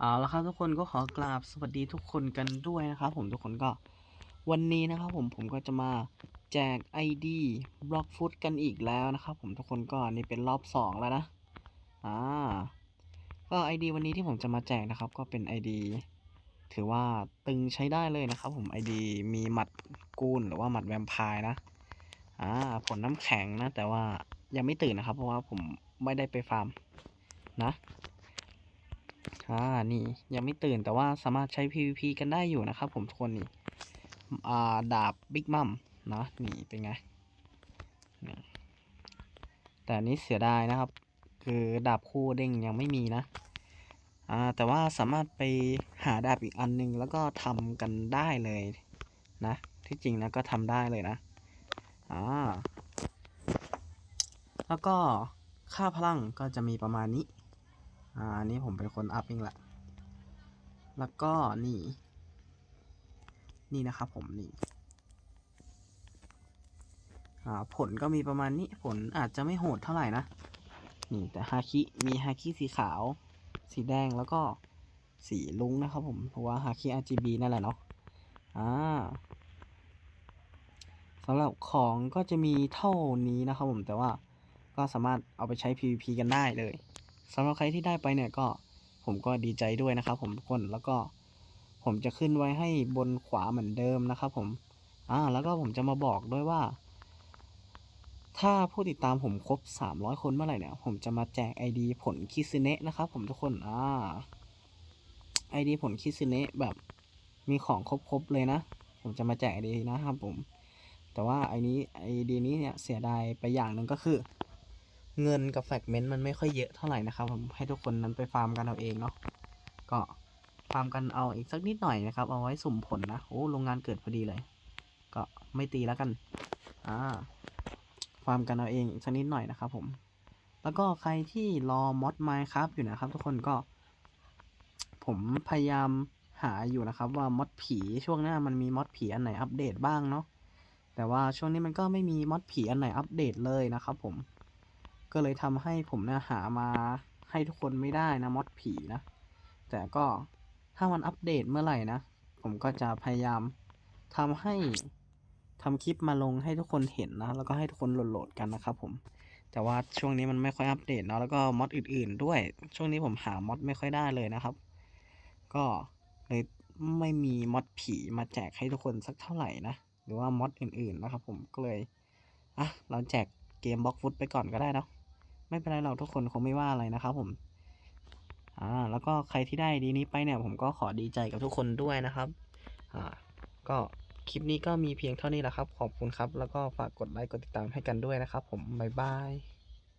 เอาละครับทุกคนก็ขอกราบสวัสดีทุกคนกันด้วยนะครับผมทุกคนก็วันนี้นะครับผมผมก็จะมาแจก ID b l o c k f o o กันอีกแล้วนะครับผมทุกคนก็นี่เป็นรอบสองแล้วนะอ่าก็ ID วันนี้ที่ผมจะมาแจกนะครับ ก็เป็น ID ถือว่าตึงใช้ได้เลยนะครับ ผม ID มีหมัดกูนหรือว่าหมัดแวมไพร์นะอ่าผลน้ำแข็งนะ แต่ว่ายังไม่ตื่นนะครับ เพราะว่าผมไม่ได้ไปฟาร์มนะ อ่านี่ยังไม่ตื่นแต่ว่าสามารถใช้ PVP กันได้อยู่นะครับผมทุกคนนี่อ่าดาบบิ๊กมัมนะนี่เป็นไงแต่นี้เสียดายนะครับ คือดาบคู่เด้งยังไม่มีนะอ่าแต่ว่าสามารถไปหาดาบอีกอันหนึง แล้วก็ทำกันได้เลยนะ ที่จริงนะก็ทำได้เลยนะอ่าแล้วก็ค่าพลังก็จะมีประมาณนี้ อ่าอันนี้ผมเป็นคนอัพเองแหละ แล้วก็นี่ นี่นะครับผมนี่ผลก็มีประมาณนี้ผลอาจจะไม่โหดเท่าไหร่นะ นี่แต่ฮาคิมีฮาคิสีขาว สีแดงแล้วก็สีลุ้งนะครับผมเพราะว่าฮาคิ RGB นั่นแหละเนาะอ่าสำหรับของก็จะมีเท่านี้นะครับผมแต่ว่าก็สามารถเอาไปใช้ PVP กันได้เลย สำหรับใครที่ได้ไปเนี่ยก็ผมก็ดีใจด้วยนะครับผมทุกคนแล้วก็ผมจะขึ้นไว้ให้บนขวาเหมือนเดิมนะครับผมอ่าแล้วก็ผมจะมาบอกด้วยว่า ถ้าผู้ติดตามผมครบ 300 คนเมื่อไหร่เนี่ย ผมจะมาแจก ID ผลคิซึเนะนะครับผมทุกคนอ่า ID ผลคิซึเนะแบบมีของครบๆเลยนะ ผมจะมาแจก ID นะครับผม แต่ว่าไอ้นี้ ID นี้เนี่ยเสียดายไปอย่างหนึ่งก็คือ เงินกับแฟกเมนต์มันไม่ค่อยเยอะเท่าไหร่นะครับผมให้ทุกคนนั้นไปฟาร์มกันเอาเองเนาะก็ฟาร์มกันเอาอีกสักนิดหน่อยนะครับ เอาไว้สุ่มผลนะโอ้โรงงานเกิดพอดีเลย ก็ไม่ตีแล้วกันอ่าฟาร์มกันเอาเองอีกสักนิดหน่อยนะครับผม แล้วก็ใครที่รอมอดไมค์ครับอยู่นะครับ ทุกคนก็ ผมพยายามหาอยู่นะครับ ว่ามอดผีช่วงหน้ามันมีมอดผีอันไหนอัปเดตบ้างเนาะแต่ว่าช่วงนี้มันก็ไม่มีมอดผีอันไหนอัปเดตเลยนะครับผม ก็เลยทำให้ผมเนี่ยหามาให้ทุกคนไม่ได้นะมอดผีนะ แต่ก็ถ้ามันอัปเดตเมื่อไหร่นะ ผมก็จะพยายามทำให้ทำคลิปมาลงให้ทุกคนเห็นนะ แล้วก็ให้ทุกคนโหลดๆกันนะครับผมแต่ว่าช่วงนี้มันไม่ค่อยอัปเดตเนาะแล้วก็มอดอื่น ๆ ด้วย ช่วงนี้ผมหามอดไม่ค่อยได้เลยนะครับ ก็เลยไม่มีมอดผีมาแจกให้ทุกคนสักเท่าไหร่นะหรือว่ามอดอื่น ๆ นะครับ ผมก็เลยอะเราแจกเกมบล็อกฟุตไปก่อนก็ได้เนาะ ไม่เป็นไรเราทุกคนคงไม่ว่าอะไรนะครับผม อ่า แล้วก็ใครที่ได้ดีนี้ไปเนี่ย ผมก็ขอดีใจกับทุกคนด้วยนะครับ อ่า ก็คลิปนี้ก็มีเพียงเท่านี้แหละครับ ขอบคุณครับ แล้วก็ฝากกดไลค์กดติดตามให้กันด้วยนะครับ ผมบ๊ายบาย